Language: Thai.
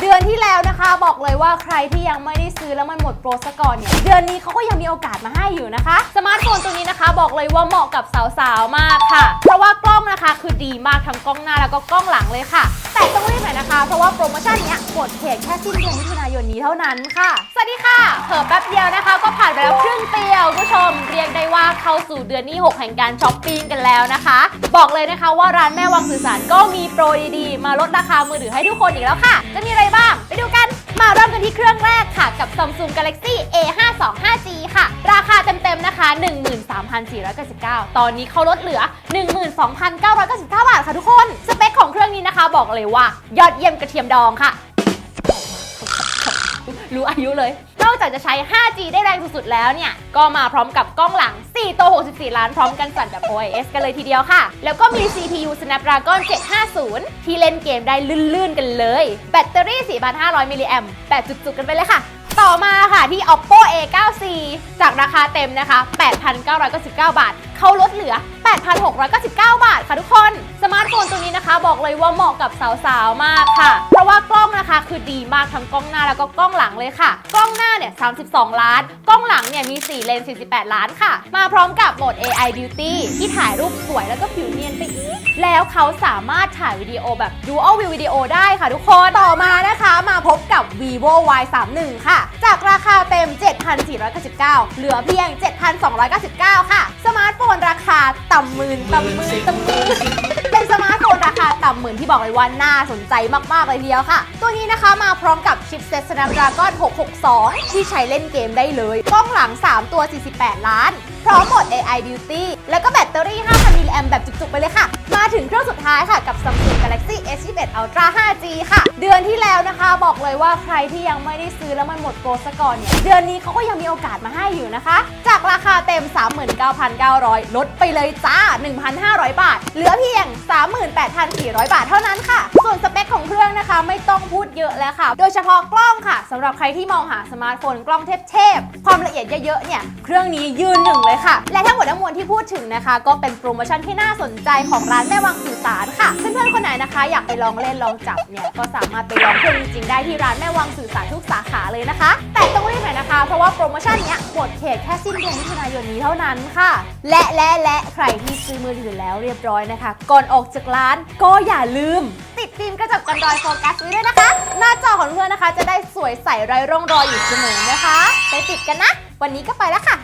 เดือนที่แล้วนะคะ บอกเลยว่าใครที่ยังไม่ได้ซื้อแล้วมันหมดโปรซะก่อนเนี่ยเดือนนี้เขาก็ยังมีโอกาสมาให้อยู่นะคะสมาร์ทโฟนตัวนี้นะคะ บอกเลยว่าเหมาะกับสาวๆมากค่ะ เพราะว่ากล้องนะคะคือดีมากทั้งกล้องหน้าแล้วก็กล้องหลังเลยค่ะ แต่ต้องรีบหน่อยนะคะ เพราะว่าโปรโมชั่นเนี้ยหมดเขตแค่สิ้นเดือนมิถุนายนนี้เท่านั้นค่ะ สวัสดีค่ะเผิ่แป๊บเดียวนะคะ ก็ผ่านไปแล้วครึ่งปีแล้วคุณผู้ชมเรียกได้ว่าเข้าสู่เดือนที่ 6 แห่งการช้อปปิ้งกันแล้วนะคะ บอกเลยนะคะว่าร้านแม่วังสื่อสารก็มีโปรดีๆ มาลดราคามือถือให้ทุกคนอีกแล้วค่ะ จะมีอะไรบ้าง ไปดูกัน มาเริ่มกันที่เครื่องแรกค่ะ กับ Samsung Galaxy A525G ค่ะ ราคาเต็มๆนะคะ 13,499 ตอนนี้เขาลดเหลือ 12,999 บาทค่ะทุกคน สเปคของเครื่องนี้นะคะ บอกเลยว่า ยอดเยี่ยมกระเทียมดองค่ะ รู้อายุเลย อกจากจะใช้ 5G ได้แรงสุดๆ แล้วเนี่ย ก็มาพร้อมกับกล้องหลัง 4 ตัว 64 ล้านพร้อมกันสั่นแบบ OIS กันเลยทีเดียวค่ะ แล้วก็มี CPU Snapdragon 750 ที่เล่นเกมได้ลื่นๆ กันเลย แบตเตอรี่ 4,500 มิลลิแอมแบบจุกๆ กันไปเลยค่ะต่อมาค่ะที่ Oppo A9C จากราคาเต็มนะคะ 8,999 บาท เขาลดเหลือ 8,699 บาท บอกเลยว่าเหมาะกับสาวๆมากค่ะ เพราะว่ากล้องนะคะคือดีมากทั้งกล้องหน้าแล้วก็กล้องหลังเลยค่ะ กล้องหน้าเนี่ย 32 ล้าน กล้องหลังเนี่ยมี 4 เลนส์ 48 ล้านค่ะ มาพร้อมกับโหมด AI Beauty ที่ถ่ายรูปสวยแล้วก็ผิวเนียนไปอีก แล้วเขาสามารถถ่ายวิดีโอแบบ Dual View วิดีโอได้ค่ะทุกคน ต่อมานะคะมาพบกับ vivo Y31 ค่ะ จากราคาเต็ม 7,499 เหลือเพียง 7,299 ค่ะ สมาร์ทโฟนราคาต่ำหมื่นต่ำหมื่นต่ำหมื่น ต่ำหมื่นที่บอกเลยว่าน่าสนใจมากๆเลยทีเดียวค่ะ ตัวนี้นะคะมาพร้อมกับชิปเซ็ต Snapdragon 662 ที่ใช้เล่นเกมได้เลย กล้องหลัง 3 ตัว 48 ล้าน พร้อมโหมด AI Beauty แล้วก็แบตเตอรี่ 5,000 มิลลิแอมแบบจุกๆ ไปเลยค่ะ มาถึงเครื่องสุดท้ายค่ะกับ Samsung Galaxy S21 Ultra 5G ค่ะ เดือนที่แล้วนะคะบอกเลยว่าใครที่ยังไม่ได้ซื้อแล้วมันหมดโปรซะก่อนเนี่ยเดือนนี้เขาก็ยังมีโอกาสมาให้อยู่นะคะ จากราคาเต็ม 39,900 ลดไปเลยจ้า 1,500 บาท เหลือเพียง 38,400บาทเท่านั้นค่ะ ส่วนสเปคของเครื่องนะคะไม่ต้องพูดเยอะแล้วค่ะ โดยเฉพาะกล้องค่ะสำหรับใครที่มองหาสมาร์ทโฟนกล้องเทพๆความละเอียดเยอะๆเนี่ยเครื่องนี้ยืนหนึ่งเลยค่ะ และทั้งหมดทั้งมวลที่พูดถึงนะคะ ก็เป็นโปรโมชั่นที่น่าสนใจของร้านแม่วังสื่อ สารค่ะ เพื่อนๆคนไหนนะคะ อยากไปลองเล่นลองจับเนี่ยก็สามารถไปลองเครื่องจริงๆได้ที่ร้านแม่วังสื่อสารทุกสาขาเลยนะคะ แต่ต้องรีบหน่อยนะคะ เพราะว่าโปรโมชั่นเนี้ยหมดเขตแค่สิ้นเดือนมิถุนายนนี้เท่านั้นค่ะ และและและใครที่ซื้อมือถือแล้วเรียบร้อยนะคะ ก่อนออกจากร้านก็อย่าลืม ติดฟิล์มกระจกกันรอยโฟกัสไว้ด้วยนะคะ หน้าจอของเพื่อนนะคะ จะได้สวยใสไร้ร่องรอยอยู่เสมอนะคะ ไปติดกันนะ วันนี้ก็ไปแล้วค่ะ